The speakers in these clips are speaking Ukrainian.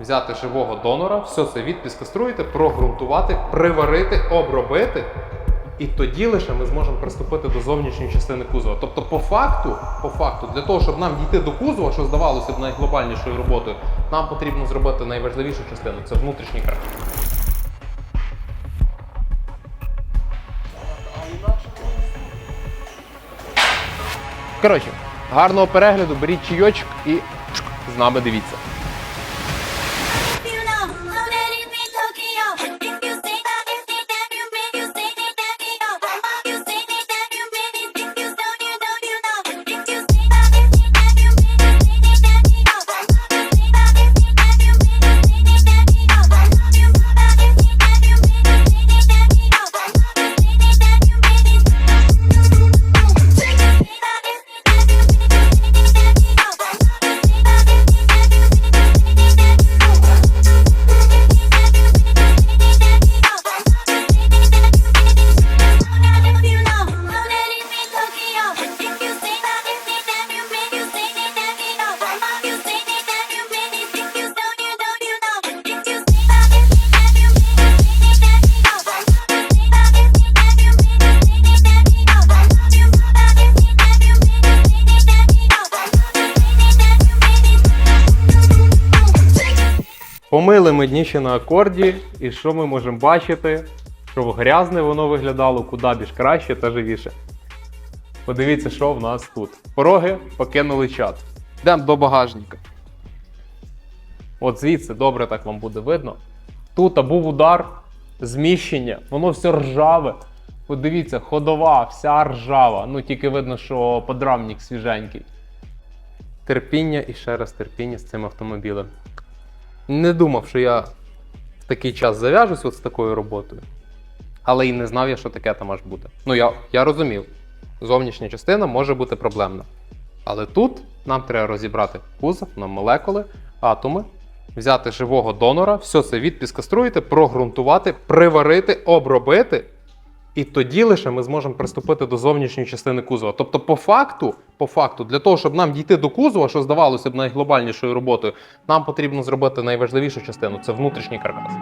взяти живого донора, все це відпіскаструїти, прогрунтувати, приварити, обробити. І тоді лише ми зможемо приступити до зовнішньої частини кузова. Тобто, по факту, по факту, для того, щоб нам дійти до кузова, що здавалося б найглобальнішою роботою, нам потрібно зробити найважливішу частину це внутрішній край. Коротше, гарного перегляду, беріть чайочок і з нами дивіться. Ми дні ще на акорді, і що ми можемо бачити? Що грязне воно виглядало куди більш краще та живіше. Подивіться, що в нас тут. Пороги покинули чат. Йдемо до багажника. От звідси добре так вам буде видно. Тут був удар, зміщення, воно все ржаве. Подивіться, ходова, вся ржава. Ну тільки видно, що подрамник свіженький. Терпіння і ще раз терпіння з цим автомобілем. Не думав, що я в такий час зав'яжусь от з такою роботою. Але і не знав я, що таке там аж буде. Ну, я, я розумів, зовнішня частина може бути проблемна. Але тут нам треба розібрати кузов на молекули, атоми, взяти живого донора, все це відпіскаструїти, прогрунтувати, приварити, обробити. І тоді лише ми зможемо приступити до зовнішньої частини кузова. Тобто, по факту, по факту, для того, щоб нам дійти до кузова, що здавалося б найглобальнішою роботою, нам потрібно зробити найважливішу частину це внутрішній каркас.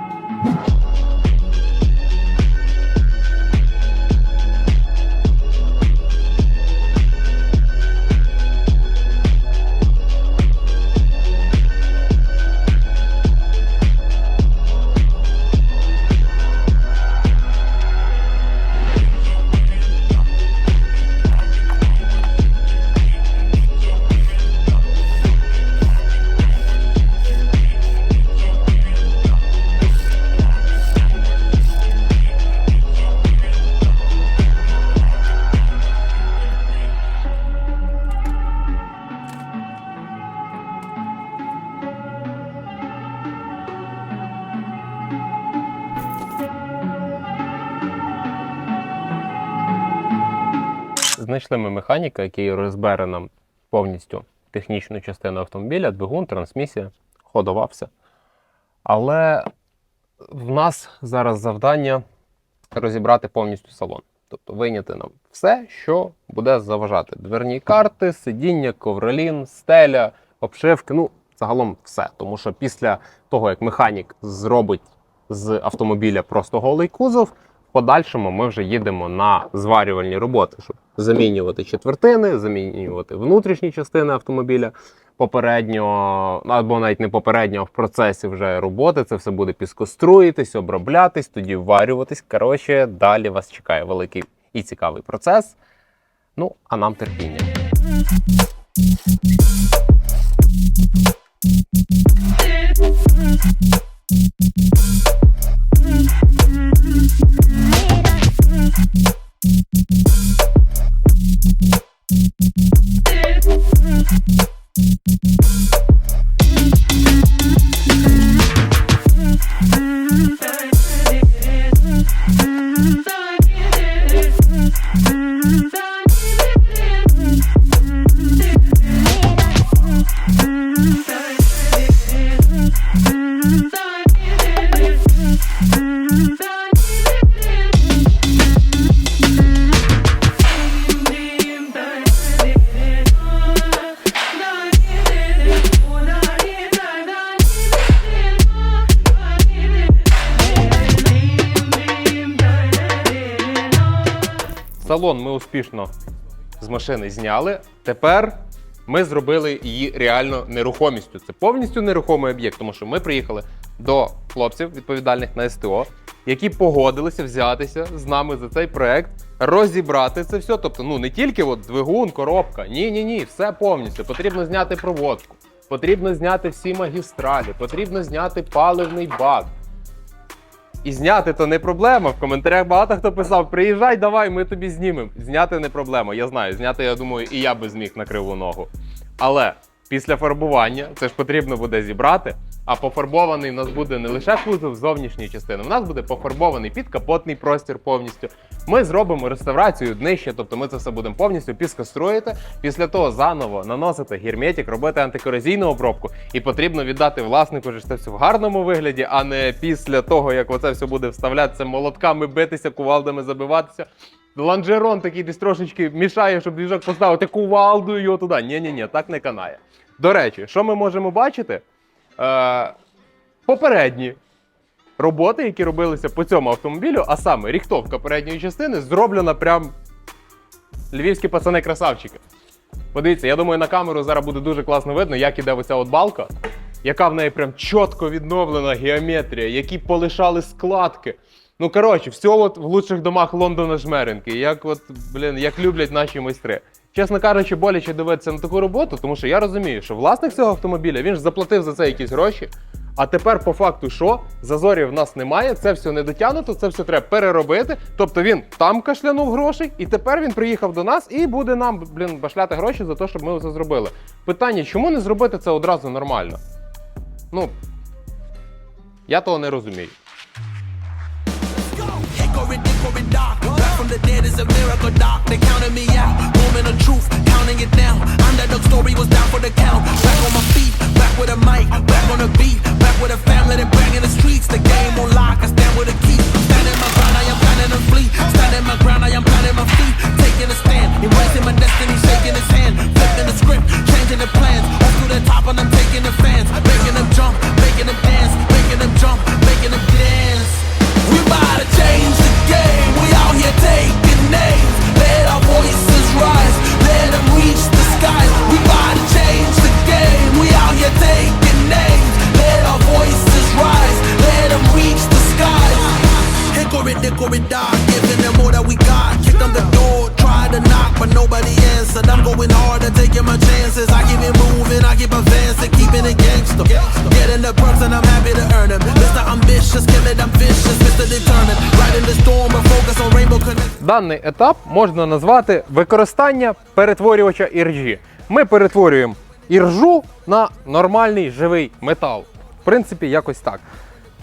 Знайшли ми механіка, який розбере нам повністю технічну частину автомобіля, двигун, трансмісія, ходова, все. Але в нас зараз завдання розібрати повністю салон. Тобто вийняти нам все, що буде заважати. Дверні карти, сидіння, ковролін, стеля, обшивки. Ну, загалом все. Тому що після того, як механік зробить з автомобіля просто голий кузов, подальшому ми вже їдемо на зварювальні роботи, щоб замінювати четвертини, замінювати внутрішні частини автомобіля. Попередньо, або навіть не попередньо, а в процесі вже роботи це все буде піскоструїтись, оброблятись, тоді вварюватись. Коротше, далі вас чекає великий і цікавий процес. Ну, а нам терпіння. mm-hmm. Салон ми успішно з машини зняли. Тепер ми зробили її реально нерухомістю. Це повністю нерухомий об'єкт, тому що ми приїхали до хлопців, відповідальних на СТО, які погодилися взятися з нами за цей проект, розібрати це все. Тобто, ну не тільки от двигун, коробка. Ні, ні, ні, все повністю. Потрібно зняти проводку, потрібно зняти всі магістралі, потрібно зняти паливний бак. І зняти то не проблема. В коментарях багато хто писав: приїжджай, давай, ми тобі знімемо. Зняти не проблема. Я знаю, зняти, я думаю, і я би зміг на криву ногу. Але після фарбування це ж потрібно буде зібрати. А пофарбований у нас буде не лише кузов зовнішньої частини, у нас буде пофарбований підкапотний простір повністю. Ми зробимо реставрацію днища, тобто ми це все будемо повністю піскостроїти. Після того заново наносити герметик, робити антикорозійну обробку. І потрібно віддати власнику що це все в гарному вигляді, а не після того, як оце все буде вставлятися молотками, битися, кувалдами забиватися. Ланжерон такий десь трошечки мішає, щоб двіжок поставити кувалду його туди. Ні, ні, ні, так не канає. До речі, що ми можемо бачити? Е, попередні роботи, які робилися по цьому автомобілю, а саме ріхтовка передньої частини, зроблена прям львівські пацани красавчики. Подивіться, я думаю, на камеру зараз буде дуже класно видно, як іде оця от балка, яка в неї прям чітко відновлена геометрія, які полишали складки. Ну, коротше, все от в лучших домах Лондона жмеренки, як от, блін, як люблять наші майстри. Чесно кажучи, боляче дивитися на таку роботу, тому що я розумію, що власник цього автомобіля він ж заплатив за це якісь гроші. А тепер, по факту, що зазорів в нас немає, це все не дотягнуто, це все треба переробити. Тобто він там кашлянув грошей, і тепер він приїхав до нас і буде нам, блін, башляти гроші за те, щоб ми це зробили. Питання, чому не зробити це одразу нормально? Ну, я того не розумію. The dead is a miracle, doc. They counted me out. Moment of truth, counting it down. Underdog story was down for the count. Back on my feet, back with a mic, back on the beat, back with a family that bang in the streets. The game on lock, I stand with a key. Standing my ground, I am planning to flee. Standing my ground, I am planting my feet. Taking a stand, embracing my destiny, shaking his hand. Flipping the script, changing the plans. Off to the top, and I'm taking the fans. Making them jump, making them dance, making them jump, making them dance. We about Here taking names. Let our voices rise. Let them reach the skies. To change the game. We out here taking names. Let our voices rise. Let them reach the skies. Giving them all that we got. Kicked on the door, tried to knock, but nobody answered. I'm going harder, taking my chances. I keep it moving, I keep advancing, keeping it gangster. Getting the perks and I'm happy to earn them. Mr. Ambitious, kill it, I'm vicious, Mr. Determined. Riding the storm, but focus on Rainbow Connect. Даний етап можна назвати використання перетворювача іржі. Ми перетворюємо іржу на нормальний живий метал. В принципі, якось так.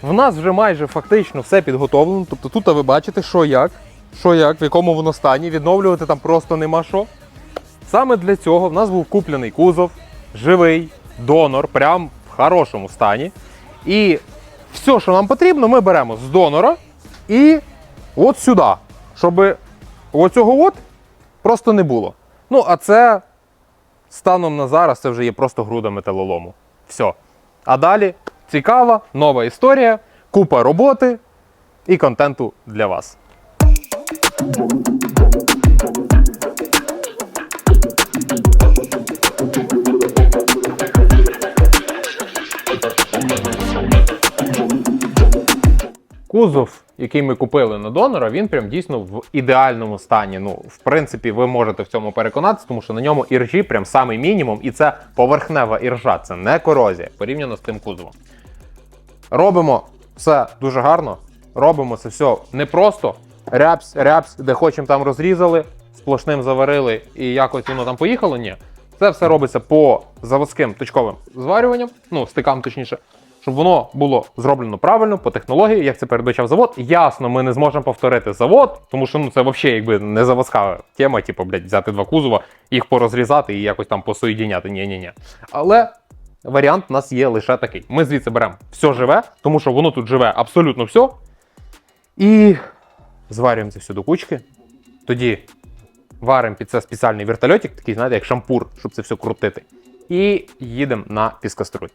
В нас вже майже фактично все підготовлено. Тобто тут ви бачите, що як, що як, в якому воно стані. Відновлювати там просто нема що. Саме для цього в нас був куплений кузов, живий, донор, прям в хорошому стані. І все, що нам потрібно, ми беремо з донора і от сюди, щоб оцього от просто не було. Ну, а це станом на зараз це вже є просто груда металолому. Все. А далі цікава, нова історія, купа роботи і контенту для вас. Кузов, який ми купили на донора, він прям дійсно в ідеальному стані. Ну, в принципі, ви можете в цьому переконатися, тому що на ньому іржі прям самий мінімум, і це поверхнева іржа, це не корозія порівняно з тим кузовом. Робимо все дуже гарно. Робимо це все не рябсь, рябсь, де хочемо там розрізали, сплошним заварили і якось воно там поїхало. Ні. Це все робиться по заводським точковим зварюванням, ну, стикам точніше, щоб воно було зроблено правильно по технології, як це передбачав завод. Ясно, ми не зможемо повторити завод, тому що ну це взагалі якби не заводська тема, типу, блядь, взяти два кузова, їх порозрізати і якось там посоєдіняти. Ні-ні-ні. Але варіант у нас є лише такий. Ми звідси беремо все живе, тому що воно тут живе абсолютно все. І зварюємо це все до кучки. Тоді варимо під це спеціальний вертольотик, такий, знаєте, як шампур, щоб це все крутити. І їдемо на піскоструй.